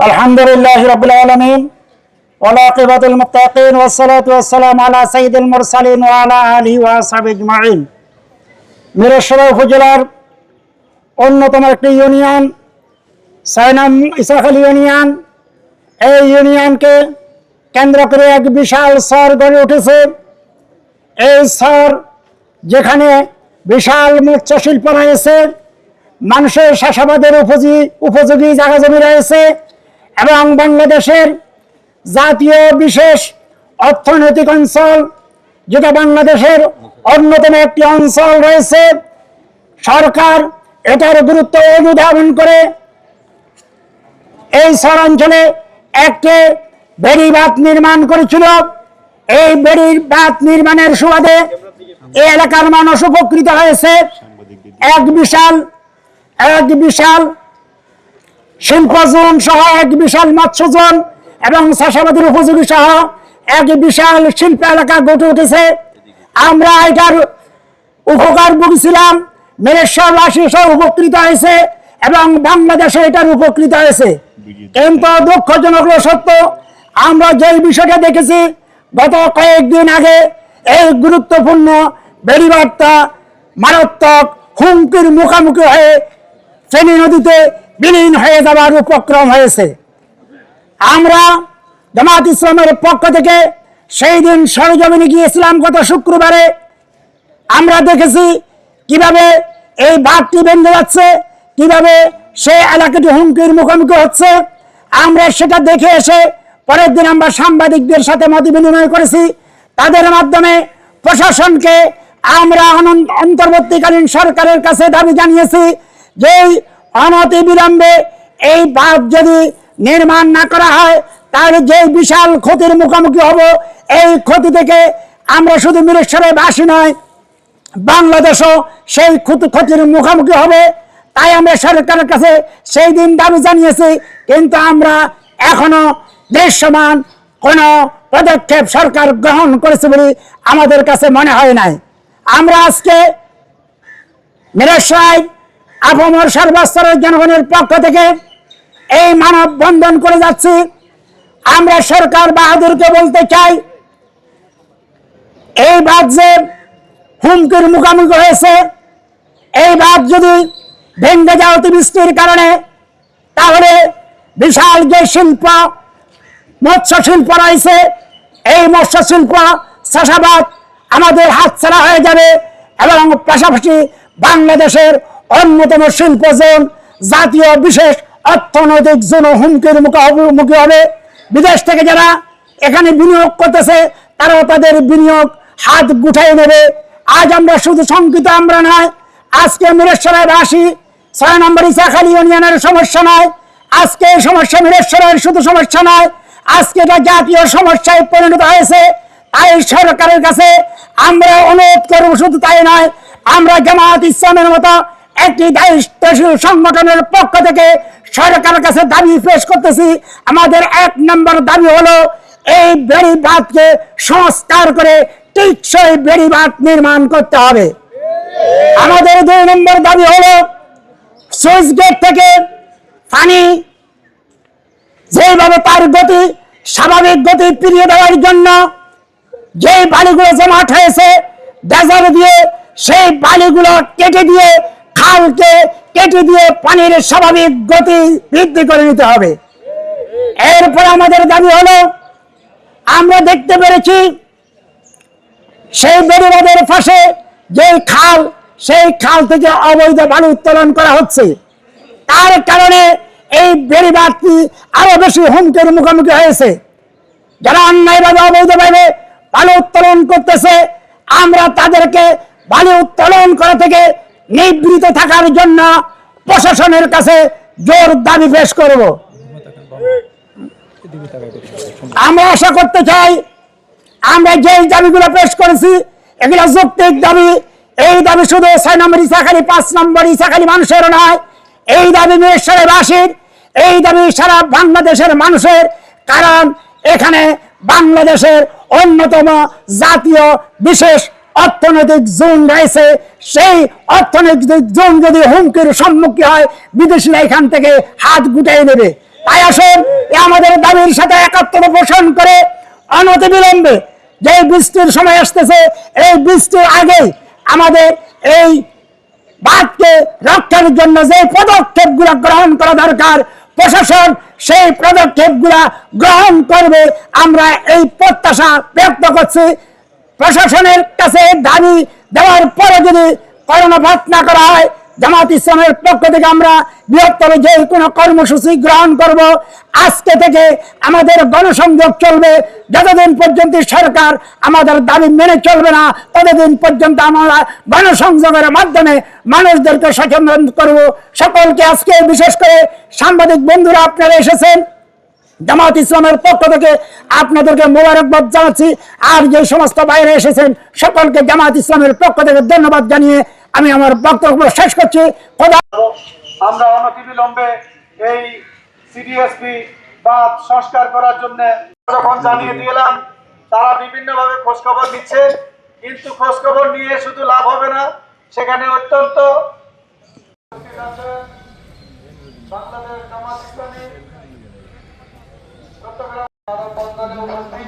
الحمد لله رب العالمين والعاقبة المتقين والصلاة والسلام على سيد المرسلين وعلى آله وأصحابه أجمعين মিরসরা উপজেলার অন্যতম একটি ইউনিয়ন সাইনাম ইসাখালী ইউনিয়ন এই ইউনিয়নকে কেন্দ্র করে এক বিশাল শহর গড়ে উঠেছে এই শহর যেখানে বিশাল মৎস্য শিল্প রয়েছে মানুষের চাষাবাদের উপযোগী উপযোগী জায়গা জমি রয়েছে এবং বাংলাদেশের জাতীয় বিশেষ অর্থনৈতিক অঞ্চল, যেটা বাংলাদেশের অন্যতম একটি অঞ্চল রয়েছে, সরকার এটার গুরুত্ব অনুধাবন করে এই শহরাঞ্চলে একটি বেড়িবাঁধ নির্মাণ করেছিল। এই বেড়িবাঁধ নির্মাণের সুবাদে এই এলাকার মানুষ উপকৃত হয়েছে। এক বিশাল এক বিশাল শিল্প জোন সহ এক বিশাল মৎস্য জোন এবং চাষাবাদের উপযোগী সহ এক বিশাল শিল্প এলাকা গড়ে উঠেছে। আমরা এটার উপকার ভুগছিলাম মেরেশ্বরবাসী সহ উপকৃত হয়েছে এবং বাংলাদেশে এটার উপকৃত হয়েছে। কিন্তু দুঃখজনক সত্য, আমরা যে বিষয়টা দেখেছি, গত কয়েকদিন আগে এই গুরুত্বপূর্ণ বেড়িবার্তা মারাত্মক হুমকির মুখোমুখি হয়ে ফেনী নদীতে বিলীন হয়ে যাওয়ার উপক্রম হয়েছে। আমরা জামাত ইসলামের পক্ষ থেকে সেই দিন সরজমিনে গিয়েছিলাম গত শুক্রবারে। আমরা দেখেছি কীভাবে এই বাঘটি বেঁধে যাচ্ছে, কীভাবে সেই এলাকাটি হুমকির মুখোমুখি হচ্ছে। আমরা সেটা দেখে এসে পরের দিন আমরা সাংবাদিকদের সাথে মত বিনিময় করেছি। তাদের মাধ্যমে প্রশাসনকে আমরা অন্তর্বর্তীকালীন সরকারের কাছে দাবি জানিয়েছি যে এই অনতি বিলম্বে এই বাঁধ যদি নির্মাণ না করা হয়, তাহলে যে বিশাল ক্ষতির মুখোমুখি হব, এই ক্ষতি থেকে আমরা শুধু মিরেশ্বরের বাসি নয়, বাংলাদেশও সেই ক্ষতি- ক্ষতির মুখোমুখি হবে। তাই আমরা সরকারের কাছে সেই দিন দাবি জানিয়েছি, কিন্তু আমরা এখনও দৃশ্যমান কোনো পদক্ষেপ সরকার গ্রহণ করেছে বলে আমাদের কাছে মনে হয় নাই। আমরা আজকে মিরেশ্বরায় আপমর সর্বস্তরের জনগণের পক্ষ থেকে এই মানব বন্ধন করে যাচ্ছি। আমরা সরকার বাহাদুরকে বলতে চাই, এই বাদ যে হুমকির মুখোমুখি হয়েছে, এই বাদ যদি ভেঙ্গে যায় অতিবৃষ্টির কারণে, তাহলে বিশাল যে শিল্প, মৎস্য শিল্প রয়েছে, এই মৎস্য শিল্প চাষাবাদ আমাদের হাতছাড়া হয়ে যাবে এবং পাশাপাশি বাংলাদেশের অন্যতম শিল্প জোন জাতীয় বিশেষ অর্থনৈতিক জোন হুমকির মুখো- মুখী হবে। বিদেশ থেকে যারা এখানে বিনিয়োগ করতেছে, তারাও তাদের বিনিয়োগ হাত গুঠাই নেবে। আজ আমরা শুধু শঙ্কিত, আমরা নয়, আজকে মিরেশ্বরায় বাসী, ছয় নম্বর ইসাখালী ইউনিয়নের সমস্যা নয়। আজকে এই সমস্যা মিরেশ্বরের শুধু সমস্যা নয়, আজকে এটা জাতীয় সমস্যায় পরিণত হয়েছে। তাই সরকারের কাছে আমরা অনুরোধ করব, শুধু তাই নয়, আমরা জামাত ইসলামের মতো একটি দায়িত্বশীল সংগঠনের পক্ষ থেকে সরকারের কাছে দাবি পেশ করতেছি। আমাদের এক নম্বর দাবি হলো, এই বেড়িবাঁধকে সংস্কার করে টিকসই বেড়িবাঁধ নির্মাণ করতে হবে। আমাদের দুই নম্বর দাবি হলো, সুইচ গেট থেকে পানি যেভাবে তার গতি, স্বাভাবিক গতি ফিরিয়ে দেওয়ার জন্য যে বালিগুলো জমাট হয়েছে ডেজার দিয়ে সেই বালিগুলো কেটে দিয়ে খালকে কেটে দিয়ে পানির স্বাভাবিক গতি বৃদ্ধি করে নিতে হবে। এরপর আমাদের দাবি হলো, আমরা দেখতে পেরেছি, সেই বেড়িবাঁধের পাশে যে খাল, সেই খাল থেকে অবৈধ বালু উত্তোলন করা হচ্ছে। তার কারণে এই বেড়িবাঁধটি আরও বেশি হুমকির মুখোমুখি হয়েছে? যারা অন্যায়ভাবে অবৈধভাবে বালু উত্তোলন করতেছে, আমরা তাদেরকে বালু উত্তোলন করা থেকে নিবৃত থাকার জন্য প্রশাসনের কাছে জোর দাবি পেশ করব। আমরা আশা করতে চাই, আমরা যেই দাবিগুলো পেশ করেছি, এগুলো যৌক্তিক দাবি। এই দাবি শুধু ছয় নম্বর ইসাখালী পাঁচ নম্বর ইসাখালী মানুষের নয়। এই দাবি মিরেশ্বরের বাসীর, এই দাবি সারা বাংলাদেশের মানুষের, কারণ এখানে বাংলাদেশের অন্যতম জাতীয় বিশেষ অর্থনৈতিক জোন রয়েছে, সেই অর্থনৈতিক জোন যদি হুমকির সম্মুখীন হয় বিদেশিরা এখান থেকে হাত গুটাই নেবে। তাই আসুন আমাদের দাবির সাথে একাত্ম পোষণ করে অনতিবিলম্বে যে বৃষ্টির সময় আসতেছে, এই বৃষ্টির আগেই আমাদের এই বাঘকে রক্ষার জন্য যে পদক্ষেপগুলো গ্রহণ করা দরকার, প্রশাসন সেই পদক্ষেপগুলা গ্রহণ করবে। আমরা এই প্রত্যাশা ব্যক্ত করছি। প্রশাসনের কাছে দাবি দেওয়ার পরে যদি কর্ণপাত না করা হয়, জামাত ইসলামের পক্ষ থেকে আমরা বৃহত্তর যে কোনো কর্মসূচি গ্রহণ করব। আজকে থেকে আমাদের গণসংযোগ চলবে। যতদিন পর্যন্ত সরকার আমাদের দাবি মেনে চলবে না, ততদিন পর্যন্ত আমরা গণসংযোগের মাধ্যমে মানুষদেরকে সচেতন করব। সকলকে আজকে বিশেষ করে সাংবাদিক বন্ধুরা, আপনারা এসেছেন। জামাত ইসলামের পক্ষ থেকে আপনাদেরকে মোবারকবাদ জানাচ্ছি। আর যে সমস্ত বাইরে এসেছেন, সকলকে জামাত ইসলামের পক্ষ থেকে ধন্যবাদ জানিয়ে আমি আমার বক্তব্য শেষ করছি। আমরা অনতিবিলম্বে এই সিডিএসপি বাদ সংস্কার করার জন্য যখন জানিয়ে দিলাম তারা বিভিন্নভাবে খোঁজখবর নিচ্ছে। কিন্তু খোঁজখবর নিয়ে শুধু লাভ হবে না, সেখানে অত্যন্ত বাংলাদেশ জামাত ইসলামী চট্টগ্রাম মানববন্ধনে উপস্থিত বাংলাদেশ জামাত ইসলামী চট্টগ্রাম জনাব নুরুল হামিদি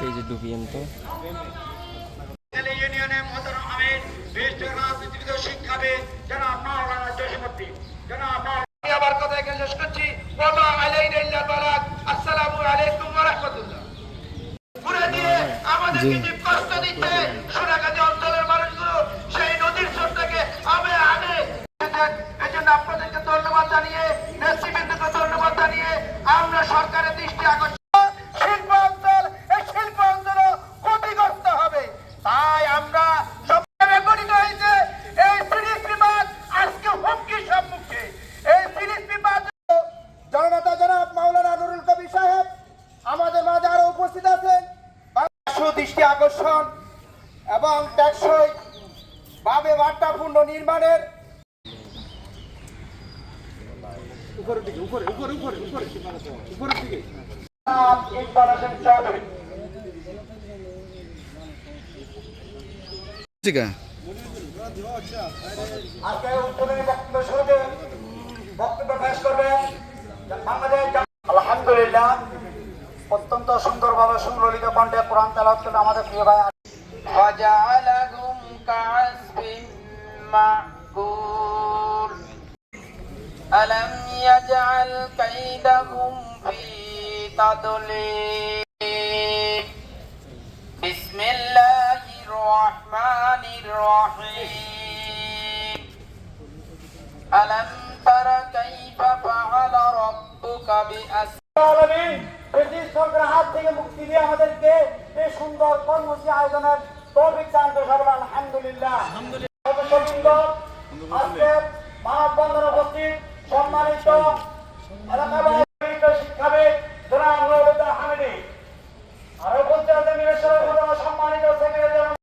এই যে ডুবিয়েন তো শিক্ষাবিদ জনাব মাওলানা জসিমুদ্দিন মাওলানা- আবার কথা এখানে শেষ করছি আমাদেরকে যে কষ্ট দিচ্ছে সোনাগাজী অঞ্চলের মানুষগুলো, সেই নদীর স্রোত থেকে আমি আনে ধন্যবাদ জানিয়ে ধন্যবাদ জানিয়ে সরকারের দৃষ্টি আকর্ষণ শিল্প অঞ্চল এই শিল্প অঞ্চল ক্ষতিগ্রস্ত হবে। তাই আমরা সম্মুখে। এই সিরিজ বিবাদ জননেতা জনাব মাওলানা আমাদের মাঝে আরও উপস্থিত আছেন। সুদৃষ্টি আকর্ষণ এবং টেকসই ভাবে বার্তাপূর্ণ নির্মাণের ইকবাল হোসেন চৌধুরী ঠিক আজকে উদ্বোধনী বক্তব্য শুরুতে বক্তব্য পেশ করবেন বাংলাদেশ জাম- আলহামদুলিল্লাহ অত্যন্ত সুন্দরভাবে সুললিত কণ্ঠে কোরআন তেলাওয়াত করলেন আমাদের প্রিয় ভাই وجعلهم كعصف مأكول ألم يجعل كيدهم في تضليل بسم الله الرحمن الرحيم ألم تر كيف فعل ربك بأسفل আলামিন ব্রিটিশ সরকারের হাত থেকে মুক্তি দিয়ে আমাদেরকে এই সুন্দর কর্মসূচি আয়োজনের তৌফিক দান করে সবাই আলহামদুলিল্লাহ সদস্যবৃন্দ আজকে মানববন্ধনে উপস্থিত সম্মানিত এলাকাবাসী শিক্ষাবিদ জনাব হামিদি। আরও বলতে সম্মানিত সেক্রেটারি